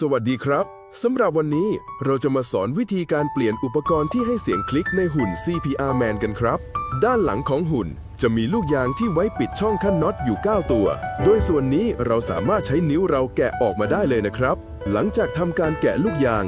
สวัสดีครับสำหรับวันนี้เราจะมาสอนวิธีการเปลี่ยนอุปกรณ์ที่ให้เสียงคลิกในหุ่น CPR Man กันครับ ด้านหลังของหุ่นจะมีลูกยางที่ไว้ปิดช่องขั้นน็อตอยู่ 9 ตัว โดยส่วนนี้เราสามารถใช้นิ้วเราแกะออกมาได้เลยนะครับ หลังจากทำการแกะลูกยาง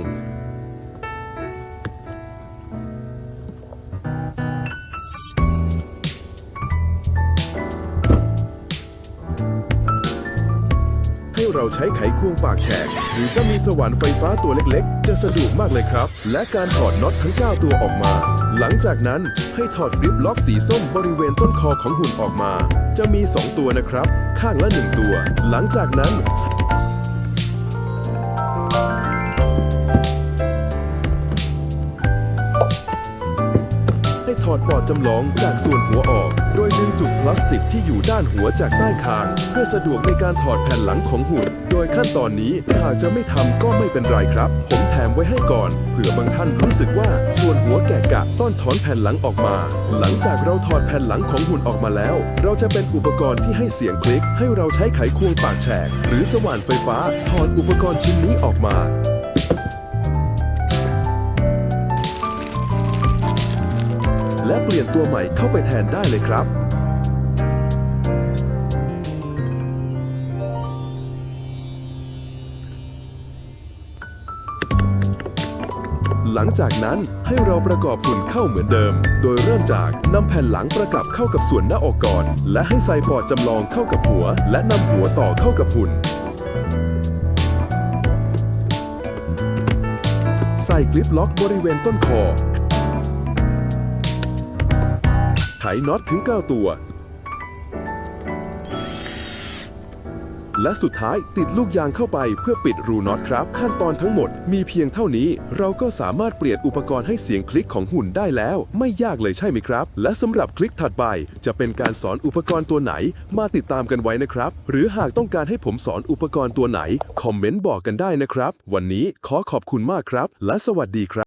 เราใช้ไขควงปากแฉกหรือจะมีสว่านไฟฟ้าตัวเล็กๆ จะสะดวกมากเลยครับ และการถอดน็อตทั้ง 9 ตัวออกมา หลังจากนั้นให้ถอดกริปล็อกสีส้มบริเวณต้นคอของหุ่นออกมา จะมี 2 ตัวนะครับ ข้างละ 1 ตัว หลังจากนั้น ถอดปอดจำลองจากส่วนหัวออก โดยดึงจุกพลาสติกที่อยู่ด้านหัวจากใต้คาง เพื่อสะดวกในการถอดแผ่นหลังของหุ่น โดยขั้นตอนนี้หากจะไม่ทำก็ไม่เป็นไรครับ ผมแถมไว้ให้ก่อนเผื่อบางท่านรู้สึกว่าส่วนหัวแกะกะต้องถอนแผ่นหลังออกมา หลังจากเราถอดแผ่นหลังของหุ่นออกมาแล้ว เราจะเป็นอุปกรณ์ที่ให้เสียงคลิก ให้เราใช้ไขควงปากแฉกหรือสว่านไฟฟ้าถอดอุปกรณ์ชิ้นนี้ออกมา และเปลี่ยนตัวใหม่เข้าไปแทนได้เลยครับ หลังจากนั้นให้เราประกอบหุ่นเข้าเหมือนเดิม โดยเริ่มจากนำแผ่นหลังประกับเข้ากับส่วนหน้าอกก่อน และให้ใส่ปอดจำลองเข้ากับหัว และนำหัวต่อเข้ากับหุ่นใส่กลิปล็อกบริเวณต้นคอ น็อตถึง 9 ตัว และสุดท้ายติดลูกยางเข้าไปเพื่อปิดรูน็อตครับ ขั้นตอนทั้งหมดมีเพียงเท่านี้ เราก็สามารถเปลี่ยนอุปกรณ์ให้เสียงคลิกของหุ่นได้แล้ว ไม่ยากเลยใช่ไหมครับ และสำหรับคลิกถัดไป จะเป็นการสอนอุปกรณ์ตัวไหน มาติดตามกันไว้นะครับ หรือหากต้องการให้ผมสอนอุปกรณ์ตัวไหนคอมเมนต์บอกกันได้นะครับ วันนี้ขอขอบคุณมากครับ และสวัสดีครับ